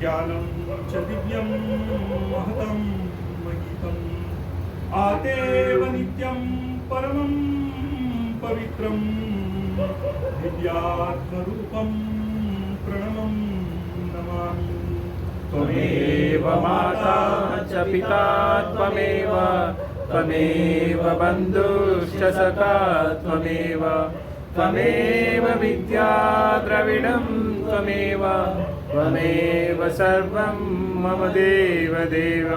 ज्ञानं च दिव्यं महतं महितम् आतेव नित्यं परमं पवित्रं दिव्यात्मरूपं प्रणमं नमामि। त्वमेव माता च पिता त्वमेव त्वमेव बन्धुश्च सखा त्वमेव। त्वमेव विद्या द्रविडं त्वमेव त्वमेव सर्वं मम देव देव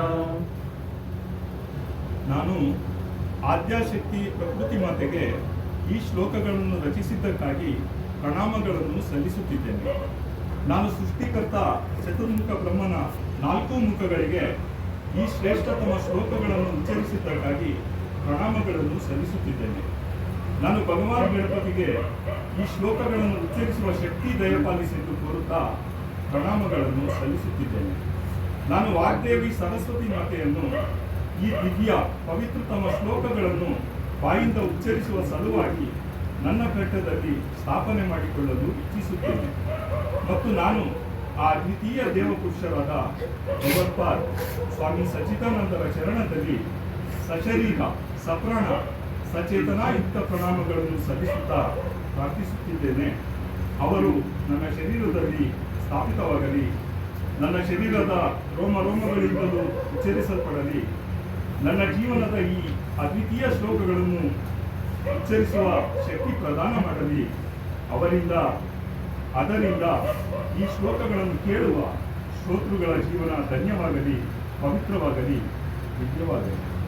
ನಾನು ಆದ್ಯಾಶಕ್ತಿ ಪ್ರಕೃತಿ ಮಾತೆಗೆ ಈ ಶ್ಲೋಕಗಳನ್ನು ರಚಿಸಿದ್ದಕ್ಕಾಗಿ ಪ್ರಣಾಮಗಳನ್ನು ಸಲ್ಲಿಸುತ್ತಿದ್ದೇನೆ ನಾನು ಸೃಷ್ಟಿಕರ್ತ ಚತುರ್ಮುಖ ಬ್ರಹ್ಮನ ನಾಲ್ಕು ಮುಖಗಳಿಗೆ ಈ ಶ್ರೇಷ್ಠತಮ ಶ್ಲೋಕಗಳನ್ನು ಉಚ್ಚರಿಸಿದ್ದಕ್ಕಾಗಿ ಪ್ರಣಾಮಗಳನ್ನು ಸಲ್ಲಿಸುತ್ತಿದ್ದೇನೆ ನಾನು ಭಗವಾನ್ ಗಣಪತಿಗೆ ಈ ಶ್ಲೋಕಗಳನ್ನು ಉಚ್ಚರಿಸುವ ಶಕ್ತಿ ದಯಪಾಲಿಸಿದ್ದು ಕೋರುತ್ತಾ ಪ್ರಣಾಮಗಳನ್ನು ಸಲ್ಲಿಸುತ್ತಿದ್ದೇನೆ. ನಾನು ವಾಗ್ದೇವಿ ಸರಸ್ವತಿ ಮಾತೆಯನ್ನು ಈ ದಿವ್ಯ ಪವಿತ್ರತಮ ಶ್ಲೋಕಗಳನ್ನು ಬಾಯಿಂದ ಉಚ್ಚರಿಸುವ ಸಲುವಾಗಿ ನನ್ನ ಪೀಠದಲ್ಲಿ ಸ್ಥಾಪನೆ ಮಾಡಿಕೊಳ್ಳಲು ಇಚ್ಛಿಸುತ್ತೇನೆ. ಮತ್ತು ನಾನು ಆ ದ್ವಿತೀಯ ದೇವಪುರುಷರಾದ ಭಗವತ್ಪಾದ್ ಸ್ವಾಮಿ ಸಚ್ಚಿದಾನಂದರ ಚರಣದಲ್ಲಿ ಸಶರೀರ, ಸಪ್ರಾಣ ಸಚೇತನಾಯುಕ್ತ ಪ್ರಣಾಮಗಳನ್ನು ಸಲ್ಲಿಸುತ್ತಾ ಪ್ರಾರ್ಥಿಸುತ್ತಿದ್ದೇನೆ. ಅವರು ನನ್ನ ಶರೀರದಲ್ಲಿ ಸ್ಥಾಪಿತವಾಗಲಿ, ನನ್ನ ಶರೀರದ ರೋಮ ರೋಮಗಳಿಂದಲೂ ಉಚ್ಚರಿಸಲ್ಪಡಲಿ. ನನ್ನ ಜೀವನದ ಈ ಅದ್ವಿತೀಯ ಶ್ಲೋಕಗಳನ್ನು ಉಚ್ಚರಿಸುವ ಶಕ್ತಿ ಪ್ರದಾನ ಮಾಡಲಿ. ಅವರಿಂದ, ಅದರಿಂದ ಈ ಶ್ಲೋಕಗಳನ್ನು ಕೇಳುವ ಶ್ರೋತೃಗಳ ಜೀವನ ಧನ್ಯವಾಗಲಿ, ಪವಿತ್ರವಾಗಲಿ. ದಿವ್ಯವಾಗಲಿ